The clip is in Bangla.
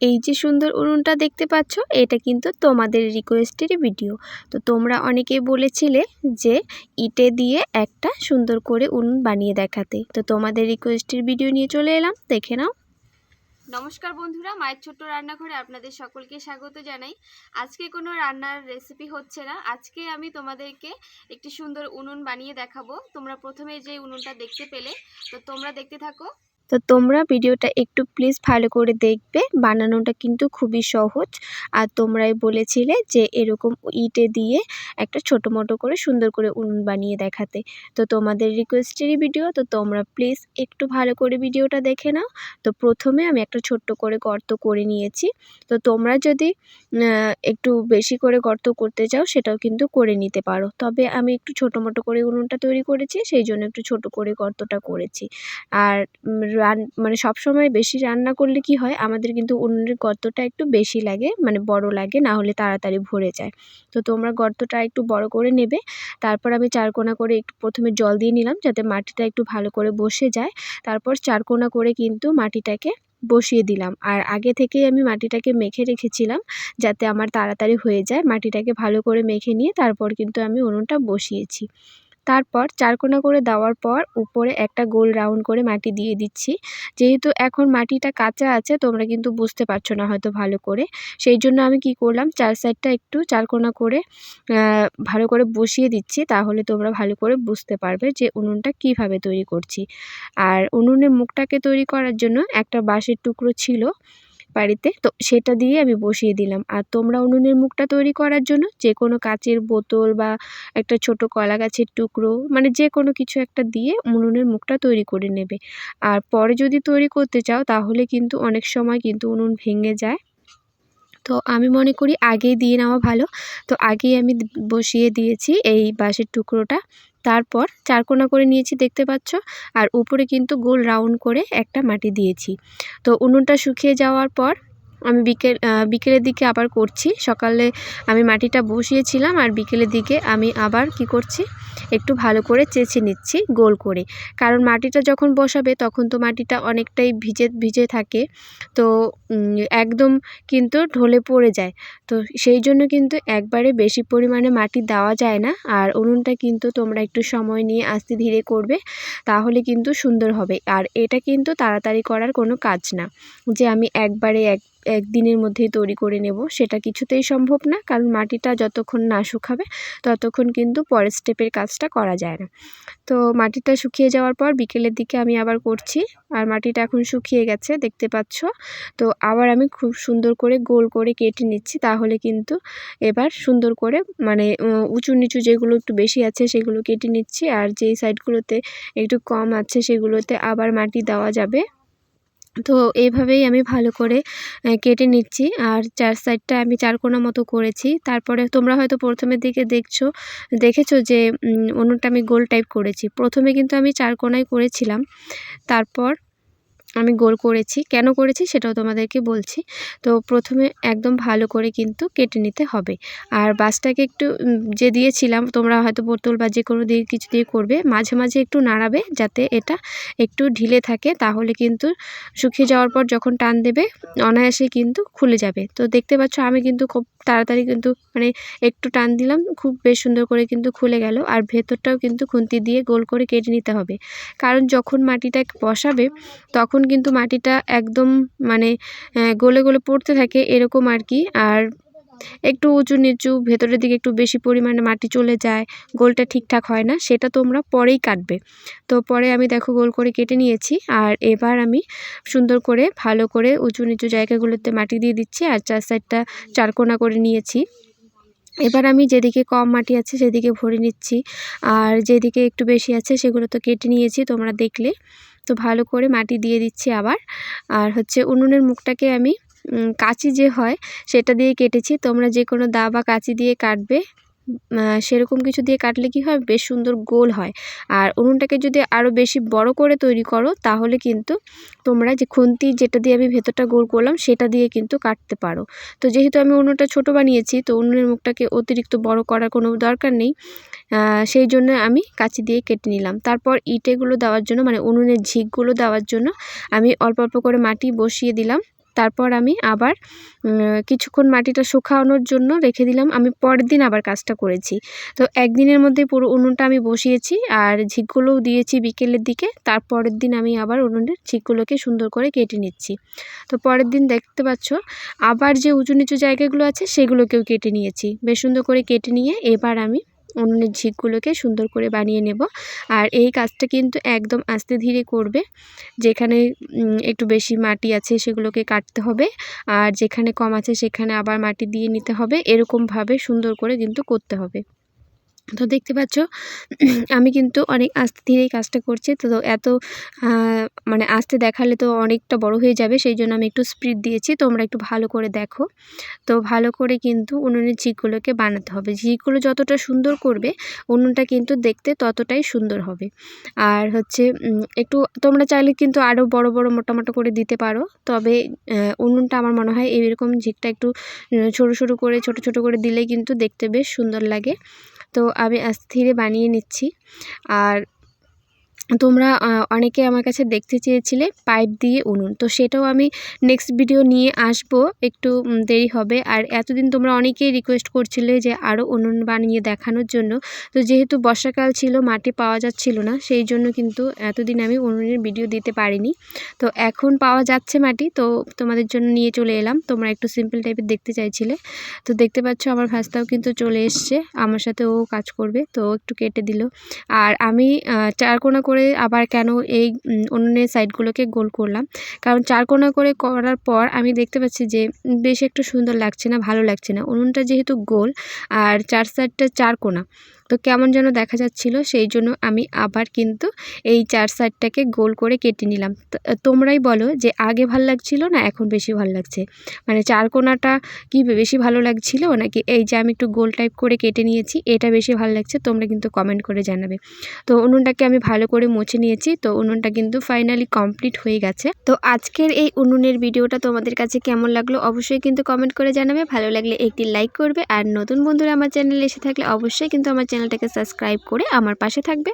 এই যে সুন্দর উনুনটা দেখতে পাচ্ছ, এটা কিন্তু তোমাদের রিকোয়েস্টেরই ভিডিও তো তোমরা অনেকেই বলেছিলে যে ইটে দিয়ে একটা সুন্দর করে উনুন বানিয়ে দেখাতে। তো তোমাদের রিকোয়েস্টের ভিডিও নিয়ে চলে এলাম, দেখে নাও। নমস্কার বন্ধুরা, মায়ের ছোট্ট রান্নাঘরে আপনাদের সকলকে স্বাগত জানাই। আজকে কোনো রান্নার রেসিপি হচ্ছে না। আজকে আমি তোমাদেরকে একটি সুন্দর উনুন বানিয়ে দেখাবো। তোমরা প্রথমে যে উনুনটা দেখতে পেলে, তো তোমরা দেখতে থাকো। তো তোমরা ভিডিওটা একটু প্লিজ ভালো করে দেখবে। বানানোটা কিন্তু খুবই সহজ। আর তোমরাই বলেছিলে যে এরকম ইটে দিয়ে একটা ছোটো মোটো করে সুন্দর করে উনুন বানিয়ে দেখাতে। তো তোমাদের রিকোয়েস্টেরই ভিডিও তো তোমরা প্লিজ একটু ভালো করে ভিডিওটা দেখে নাও। তো প্রথমে আমি একটা ছোট্ট করে গর্ত করে নিয়েছি। তো তোমরা যদি একটু বেশি করে গর্ত করতে চাও, সেটাও কিন্তু করে নিতে পারো। তবে আমি একটু ছোটো মোটো করে উনুনটা তৈরি করেছি, সেই জন্য একটু ছোট করে গর্তটা করেছি। আর রান মানে সবসময় বেশি রান্না করলে কি হয়? আমাদের কিন্তু উনুনের গর্তটা একটু বেশি লাগে মানে বড় লাগে, না হলে তাড়াতাড়ি ভরে যায়। তো তোমরা গর্তটা একটু বড় করে নেবে। তারপর আমি চারকোনা করে একটু প্রথমে জল দিয়ে নিলাম, যাতে মাটিটা একটু ভালো করে বসে যায়। তারপর চারকোনা করে কিন্তু মাটিটাকে বসিয়ে দিলাম। আর আগে থেকেই আমি মাটিটাকে মেখে রেখেছিলাম, যাতে আমার তাড়াতাড়ি হয়ে যায়। মাটিটাকে ভালো করে মেখে নিয়ে তারপর কিন্তু আমি উনুনটা বসিয়েছি। তারপর চারকোনা করে দেওয়ার পর উপরে একটা গোল রাউন্ড করে মাটি দিয়ে দিচ্ছি। যেহেতু এখন মাটিটা কাঁচা আছে, তোমরা কিন্তু বুঝতে পারছ না হয়তো ভালো করে। সেই জন্য আমি কি করলাম, চার সাইডটা একটু চারকোনা করে ভালো করে বসিয়ে দিচ্ছি, তাহলে তোমরা ভালো করে বুঝতে পারবে যে উনুনটা কীভাবে তৈরি করছি। আর উনুনের মুখটাকে তৈরি করার জন্য একটা বাঁশের টুকরো ছিল বাড়িতে, তো সেটা দিয়ে আমি বসিয়ে দিলাম। আর তোমরা উনুনের মুখটা তৈরি করার জন্য যে কোনো কাচের বোতল বা একটা ছোট কলা গাছের টুকরো মানে যে কোনো কিছু একটা দিয়ে উনুনের মুখটা তৈরি করে নেবে। আর পরে যদি তৈরি করতে চাও, তাহলে কিন্তু অনেক সময় কিন্তু উনুন ভেঙে যায়। তো আমি মনে করি আগেই দিয়ে নেওয়া ভালো। তো আগেই আমি বসিয়ে দিয়েছি এই বাঁশের টুকরোটা। তারপর চারকোনা করে নিয়েছি, দেখতে পাচ্ছ? আর উপরে কিন্তু গোল রাউন্ড করে একটা মাটি দিয়েছি। তো উনুনটা শুকিয়ে যাওয়ার পর আমি বিকেল বিকেলের দিকে আবার করছি। সকালে আমি মাটিটা বসিয়েছিলাম আর বিকেলের দিকে আমি আবার কি করছি? একটু ভালো করে চেঁচে নিচ্ছি, গোল করে। কারণ মাটিটা যখন বসাবে তখন তো মাটিটা অনেকটাই ভিজে ভিজে থাকে। তো একদম কিন্তু ঢলে পড়ে যায়। তো সেই জন্য কিন্তু একবারে বেশি পরিমাণে মাটি দেওয়া যায় না। আর উনুনটা কিন্তু তোমরা একটু সময় নিয়ে আস্তে ধীরে করবে, তাহলে কিন্তু সুন্দর হবে। আর এটা কিন্তু তাড়াতাড়ি করার কোনো কাজ না। যে আমি একবারে এক একদিনের মধ্যেই তৈরি করে নেব। সেটা কিছুতেই সম্ভব না, কারণ মাটিটা যতক্ষণ না শুকাবে, ততক্ষণ কিন্তু পরের স্টেপের কাজটা করা যায় না। তো মাটিটা শুকিয়ে যাওয়ার পর বিকেলের দিকে আমি আবার করছি, আর মাটিটা এখন শুকিয়ে গেছে, দেখতে পাচ্ছ? তো আবার আমি খুব সুন্দর করে গোল করে কেটে নিচ্ছি, তাহলে কিন্তু এবার সুন্দর করে মানে উঁচু নিচু যেগুলো একটু বেশি আছে সেগুলো কেটে নিচ্ছি, আর যেই সাইডগুলোতে একটু কম আছে সেগুলোতে আবার মাটি দেওয়া যাবে। তো এইভাবেই আমি ভালো করে কেটে নিচ্ছি। আর চার সাইডটা আমি চারকোনা মতো করেছি। তারপরে তোমরা হয়তো প্রথমের দিকে দেখছ, দেখেছ যে অন্যটা আমি গোল টাইপ করেছি। প্রথমে কিন্তু আমি চারকোনাই করেছিলাম। তারপর আমি গোল করেছি। কেন করেছি সেটাও তোমাদেরকে বলছি। তো প্রথমে একদম ভালো করে কিন্তু কেটে নিতে হবে। আর বাসটাকে একটু যে দিয়েছিলাম, তোমরা হয়তো বোতল বা যে কোনো দিয়ে কিছু দিয়ে করবে, মাঝে মাঝে একটু নাড়াবে যাতে এটা একটু ঢিলে থাকে, তাহলে কিন্তু শুকিয়ে যাওয়ার পর যখন টান দেবে, অনায়াসে কিন্তু খুলে যাবে। তো দেখতে পাচ্ছ আমি কিন্তু খুব তাড়াতাড়ি কিন্তু মানে একটু টান দিলাম, খুব বেশ সুন্দর করে কিন্তু খুলে গেল। আর ভেতরটাও কিন্তু খুন্তি দিয়ে গোল করে কেটে নিতে হবে। কারণ যখন মাটিটা বসাবে, তখন কিন্তু মাটিটা একদম মানে গলে গলে পড়তে থাকে এরকম আর কি। আর একটু উঁচু নিচু, ভেতরের দিকে একটু বেশি পরিমাণে মাটি চলে যায়, গোলটা ঠিকঠাক হয় না, সেটা তোমরা পরেই কাটবে। তো পরে আমি দেখো গোল করে কেটে নিয়েছি, আর এবার আমি সুন্দর করে ভালো করে উঁচু নিচু জায়গাগুলোতে মাটি দিয়ে দিচ্ছি, আর চার সাইডটা চারকোনা করে নিয়েছি। এবার আমি যেদিকে কম মাটি আছে সেদিকে ভরে নিচ্ছি, আর যেদিকে একটু বেশি আছে সেগুলো তো কেটে নিয়েছি, তোমরা দেখলে। তো ভালো করে মাটি দিয়ে দিচ্ছি আবার। আর হচ্ছে উনুনের মুখটাকে আমি কাঁচি যে হয় সেটা দিয়ে কেটেছি। তোমরা যে কোনো দা বা কাঁচি দিয়ে কাটবে। সেরকম কিছু দিয়ে কাটলে কি হয়? বেশ সুন্দর গোল হয়। আর উনুনটাকে যদি আরও বেশি বড় করে তৈরি করো, তাহলে কিন্তু তোমরা যে খুন্তি যেটা দিয়ে আমি ভেতরটা গোল করলাম, সেটা দিয়ে কিন্তু কাটতে পারো। তো যেহেতু আমি উনুনটা ছোট বানিয়েছি, তো উনুনের মুখটাকে অতিরিক্ত বড় করার কোনো দরকার নেই। সেই জন্য আমি কাঁচি দিয়ে কেটে নিলাম। তারপর ইটেগুলো দেওয়ার জন্য মানে উনুনের ঝিকগুলো দেওয়ার জন্য, আমি অল্প অল্প করে মাটি বসিয়ে দিলাম। তারপর আমি আবার কিছুক্ষণ মাটিটা শুকানোর জন্য রেখে দিলাম। আমি পরের দিন আবার কাজটা করেছি। তো একদিনের মধ্যে পুরো উনুনটা আমি বসিয়েছি আর ঝিকগুলোও দিয়েছি বিকেলের দিকে। তারপরের দিন আমি আবার উনুনের ঝিকগুলোকে সুন্দর করে কেটে নিচ্ছি। তো পরের দিন দেখতে পাচ্ছ, আবার যে উঁচু নিচু জায়গাগুলো আছে সেগুলোকেও কেটে নিয়েছি। বেশ সুন্দর করে কেটে নিয়ে এবার আমি উনুনের ঝিকগুলোকে সুন্দর করে বানিয়ে নেব। আর এই কাজটা কিন্তু একদম আস্তে ধীরে করবে। যেখানে একটু বেশি মাটি আছে সেগুলোকে কাটতে হবে। আর যেখানে কম আছে সেখানে আবার মাটি দিয়ে নিতে হবে। এরকমভাবে সুন্দর করে কিন্তু করতে হবে। তো দেখতে পাচ্ছ, আমি কিন্তু অনেক আস্তে ধীরেই কাজটা করছি। তো এত মানে আস্তে দেখালে তো অনেকটা বড় হয়ে যাবে, সেই জন্য আমি একটু স্পিড দিয়েছি। তোমরা একটু ভালো করে দেখো। তো ভালো করে কিন্তু উনুনের ঝিকগুলোকে বানাতে হবে। ঝিকগুলো যতটা সুন্দর করবে, উনুনটা কিন্তু দেখতে ততটাই সুন্দর হবে। আর হচ্ছে একটু, তোমরা চাইলে কিন্তু আরও বড় বড়, মোটা মোটা করে দিতে পারো। তবে উনুনটা আমার মনে হয় এরকম ঝিকটা একটু সরু সরু করে, ছোট ছোট করে দিলেই কিন্তু দেখতে বেশ সুন্দর লাগে। তো আমি আস্তে ধীরে বানিয়ে নিচ্ছি। আর তোমরা অনেকে আমার কাছে দেখতে চেয়েছিলে পাইপ দিয়ে উনুন। তো সেটাও আমি নেক্সট ভিডিও নিয়ে আসব, একটু দেরি হবে। আর এতদিন তোমরা অনেকেই রিকোয়েস্ট করছিলে যে আরও উনুন বানিয়ে দেখানোর জন্য। তো যেহেতু বর্ষাকাল ছিল, মাটি পাওয়া যাচ্ছিল না, সেই জন্য কিন্তু এতদিন আমি উনুনের ভিডিও দিতে পারিনি। তো এখন পাওয়া যাচ্ছে মাটি, তো তোমাদের জন্য নিয়ে চলে এলাম। তোমরা একটু সিম্পল টাইপের দেখতে চাইছিলে। তো দেখতে পাচ্ছ আমার ভাস্তাও কিন্তু চলে এসছে। আমার সাথে ও কাজ করবে, তো একটু কেটে দিল। আর আমি চারকোনা করে করে আবার কেন এই উনুনের সাইডগুলোকে গোল করলাম। কারণ চার কোনা করে করার পর আমি দেখতে পাচ্ছি যে বেশ একটু সুন্দর লাগছে না, ভালো লাগছে না। উনুনটা যেহেতু গোল, আর চার সাইডটা চারকোনা তো কেমন যেন দেখা যাচ্ছিল, সেই জন্য আমি আবার কিন্তু এই চার সাইডটাকে গোল করে কেটে নিলাম। তোমরাই বলো যে আগে ভালো লাগছিল না এখন বেশি ভালো লাগছে? মানে চার কোনাটা কি বেশি ভালো লাগছিল, নাকি এই যে আমি একটু গোল টাইপ করে কেটে নিয়েছি, এটা বেশি ভালো লাগছে? তোমরা কিন্তু কমেন্ট করে জানাবে। তো উনুনটাকে আমি ভালো করে মুছে নিয়েছি, তো উনুনটা কিন্তু ফাইনালি কমপ্লিট হয়ে গেছে। তো আজকের এই উনুনের ভিডিওটা তোমাদের কাছে কেমন লাগল অবশ্যই কিন্তু কমেন্ট করে জানাবে। ভালো লাগলে একটি লাইক করবে, আর নতুন বন্ধুরা আমার চ্যানেলে এসে থাকলে অবশ্যই কিন্তু আমার চ্যানেলটাকে সাবস্ক্রাইব করে আমার পাশে থাকবে।